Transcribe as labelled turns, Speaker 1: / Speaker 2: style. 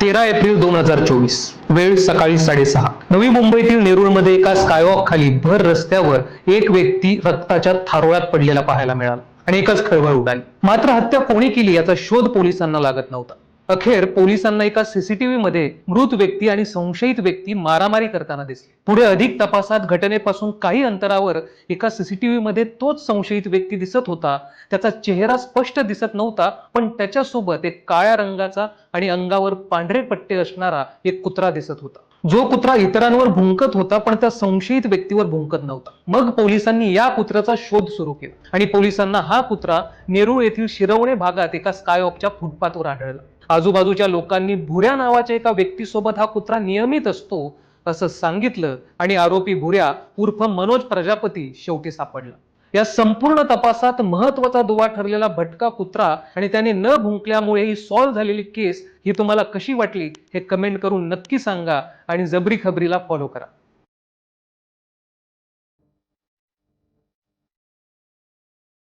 Speaker 1: तेरा एप्रिल दोन हजार चोवीस वेळ सकाळी साडेसहा. नवी मुंबईतील नेरूळमध्ये एका स्कायवॉक खाली भर रस्त्यावर एक व्यक्ती रक्ताच्या थारोळ्यात पडलेला पाहायला मिळाला आणि एकच खळबळ उडाली. मात्र हत्या कोणी केली याचा शोध पोलिसांना लागत नव्हता. अखेर पोलिसांना एका सीसीटीव्ही मध्ये मृत व्यक्ती आणि संशयित व्यक्ती मारामारी करताना दिसली. पुढे अधिक तपासात घटनेपासून काही अंतरावर एका सीसीटीव्ही मध्ये तोच संशयित व्यक्ती दिसत होता. त्याचा चेहरा स्पष्ट दिसत नव्हता पण त्याच्यासोबत एक काळ्या रंगाचा आणि अंगावर पांढरे पट्टे असणारा एक कुत्रा दिसत होता. जो कुत्रा इतरांवर भुंकत होता पण त्या संशयित व्यक्तीवर भुंकत नव्हता. मग पोलिसांनी या कुत्र्याचा शोध सुरू केला. आणि पोलिसांना हा कुत्रा नेरूळ येथील शिरवणे भागात एका स्कायऑकच्या फुटपाथवर आढळला. आजूबाजूच्या लोकांनी भुऱ्या नावाच्या एका व्यक्तीसोबत हा कुत्रा नियमित असतो असं सांगितलं आणि आरोपी भुऱ्या उर्फ मनोज प्रजापती शेवटी सापडला. या संपूर्ण तपासात महत्त्वाचा दुवा ठरलेला भटका कुत्रा आणि त्याने न भुंकल्यामुळे ही सॉल्व्ह झालेली केस ही तुम्हाला कशी वाटली हे कमेंट करून नक्की सांगा आणि जबरी खबरीला फॉलो करा.